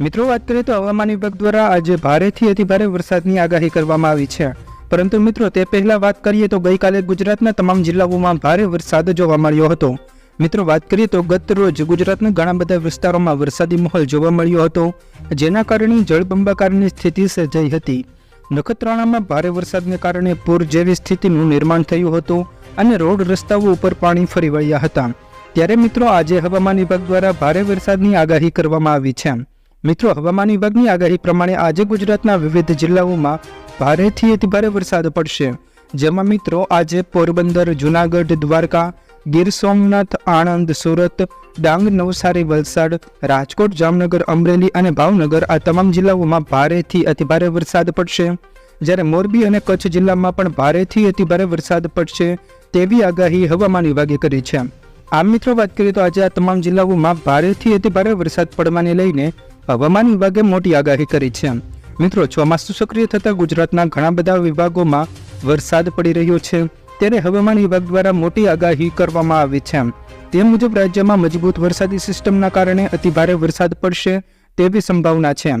મિત્રો, વાત કરીએ તો હવામાન વિભાગ દ્વારા આજે ભારેથી અતિ ભારે વરસાદની આગાહી કરવામાં આવી છે. પરંતુ મિત્રો, તે પહેલાં વાત કરીએ તો ગઈકાલે ગુજરાતના તમામ જિલ્લાઓમાં ભારે વરસાદ જોવા મળ્યો હતો. મિત્રો, વાત કરીએ તો ગત રોજ ગુજરાતના ઘણા બધા વિસ્તારોમાં વરસાદી માહોલ જોવા મળ્યો હતો, જેના કારણે જળબંબાકારની સ્થિતિ સર્જાઈ હતી. નખત્રાણામાં ભારે વરસાદને કારણે પૂર જેવી સ્થિતિનું નિર્માણ થયું હતું અને રોડ રસ્તાઓ ઉપર પાણી ફરી વળ્યા હતા. ત્યારે મિત્રો, આજે હવામાન વિભાગ દ્વારા ભારે વરસાદની આગાહી કરવામાં આવી છે. મિત્રો, હવામાન વિભાગની આગાહી પ્રમાણે આજે ગુજરાતના વિવિધ જિલ્લાઓમાં ભારેથી અતિભારે વરસાદ પડશે. જેમાં મિત્રો, આજે પોરબંદર, જુનાગઢ, દ્વારકા, ગીર સોમનાથ, આણંદ, સુરત, ડાંગ, નવસારી, વલસાડ, રાજકોટ, જામનગર, અમરેલી અને ભાવનગર આ તમામ જિલ્લાઓમાં ભારેથી અતિભારે વરસાદ પડશે. જ્યારે મોરબી અને કચ્છ જિલ્લામાં પણ ભારેથી અતિભારે વરસાદ પડશે તેવી આગાહી હવામાન વિભાગે કરી છે. આમ મિત્રો, વાત કરીએ તો આજે આ તમામ જિલ્લાઓમાં ભારેથી અતિભારે વરસાદ પડવાને લઈને હવામાન વિભાગે મોટી આગાહી કરી છે. મિત્રો, ચોમાસું સક્રિય થતાં ગુજરાતના ઘણા બધા વિભાગોમાં વરસાદ પડી રહ્યો છે. ત્યારે હવામાન વિભાગ દ્વારા મોટી આગાહી કરવામાં આવી છે. તે મુજબ રાજ્યમાં મજબૂત વરસાદી સિસ્ટમના કારણે અતિભારે વરસાદ પડશે તેવી સંભાવના છે.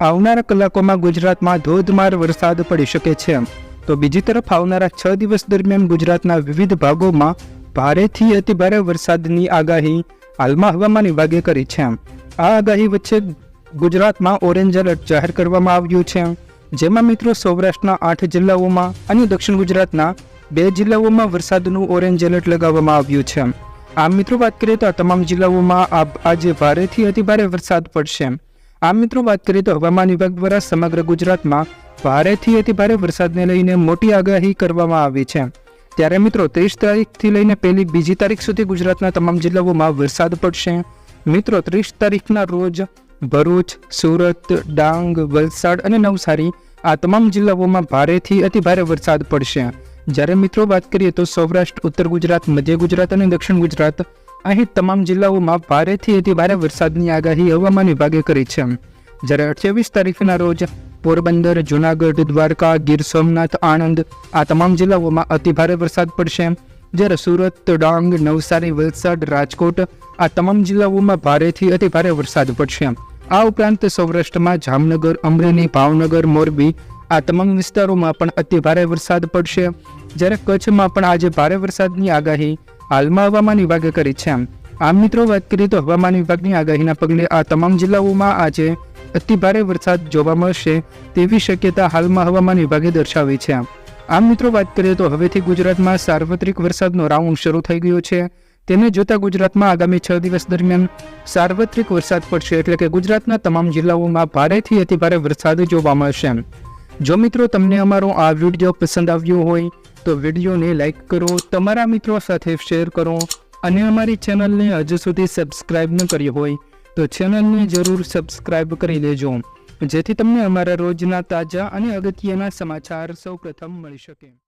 આવનારા કલાકોમાં ગુજરાતમાં ધોધમાર વરસાદ પડી શકે છે. તો બીજી તરફ આવનારા છ દિવસ દરમિયાન ગુજરાતના વિવિધ ભાગોમાં ભારેથી અતિભારે વરસાદની આગાહી હાલમાં હવામાન વિભાગે કરી છે. આ આગાહી વચ્ચે ગુજરાતમાં ઓરેન્જ એલર્ટ જાહેર કરવામાં આવ્યું છે. જેમાં મિત્રો સૌરાષ્ટ્રના આઠ જિલ્લાઓમાં અને દક્ષિણ ગુજરાતના બે જિલ્લાઓમાં વરસાદનું ઓરેન્જ એલર્ટ લગાવવામાં આવ્યું છે. આમ મિત્રો વાત કરીએ તો તમામ જિલ્લાઓમાં આજે ભારેથી અતિભારે વરસાદ પડશે. આમ મિત્રો વાત કરીએ તો હવામાન વિભાગ દ્વારા સમગ્ર ગુજરાતમાં ભારેથી અતિભારે વરસાદને લઈને મોટી આગાહી કરવામાં આવી છે. ત્યારે મિત્રો ત્રીસ તારીખથી લઈને પહેલી બીજી તારીખ સુધી ગુજરાતના તમામ જિલ્લાઓમાં વરસાદ પડશે. મિત્રો ત્રીસ તારીખના રોજ ભરૂચ, સુરત, ડાંગ, વલસાડ અને નવસારી આ તમામ જિલ્લાઓમાં ભારેથી અતિભારે વરસાદ પડશે. જ્યારે મિત્રો વાત કરીએ તો સૌરાષ્ટ્ર, ઉત્તર ગુજરાત, મધ્ય ગુજરાત અને દક્ષિણ ગુજરાત અહીં તમામ જિલ્લાઓમાં ભારેથી અતિભારે વરસાદની આગાહી હવામાન વિભાગે કરી છે. જ્યારે અઠ્યાવીસ તારીખના રોજ પોરબંદર, જુનાગઢ, દ્વારકા, ગીર સોમનાથ, આણંદ આ તમામ જિલ્લાઓમાં અતિભારે વરસાદ પડશે. જ્યારે સુરત, ડાંગ, નવસારી, વલસાડ, રાજકોટ આ તમામ જિલ્લાઓમાં ભારેથી અતિભારે વરસાદ પડશે. આ ઉપરાંત સૌરાષ્ટ્રમાં જામનગર, અમરેલી, ભાવનગર, મોરબી આ તમામ વિસ્તારોમાં પણ અતિ ભારે વરસાદ પડશે. જ્યારે કચ્છમાં પણ આજે ભારે વરસાદની આગાહી હાલમાં હવામાન વિભાગે કરી છે. આમ મિત્રો, વાત કરીએ તો હવામાન વિભાગની આગાહીના પગલે આ તમામ જિલ્લાઓમાં આજે અતિભારે વરસાદ જોવા મળશે તેવી શક્યતા હાલમાં હવામાન વિભાગે દર્શાવી છે. આમ મિત્રો, વાત કરીએ તો હવેથી ગુજરાતમાં સાર્વત્રિક વરસાદનો રાઉન્ડ શરૂ થઈ ગયો છે. તેને જોતા ગુજરાતમાં આગામી છ દિવસ દરમિયાન સાર્વત્રિક વરસાદ પડશે એટલે કે ગુજરાતના તમામ જિલ્લાઓમાં ભારેથી અતિભારે વરસાદ જોવા મળશે. જો મિત્રો તમને અમારો આ વીડિયો પસંદ આવ્યો હોય, તો વિડીયોને લાઇક કરો, તમારા મિત્રો સાથે શેર કરો અને અમારી ચેનલને હજુ સુધી સબસ્ક્રાઇબ ન કરી હોય, તો ચેનલને જરૂર સબસ્ક્રાઇબ કરી લેજો. જેથી તમને અમારા રોજના તાજા અને અગત્યના સમાચાર સૌપ્રથમ મળી શકે.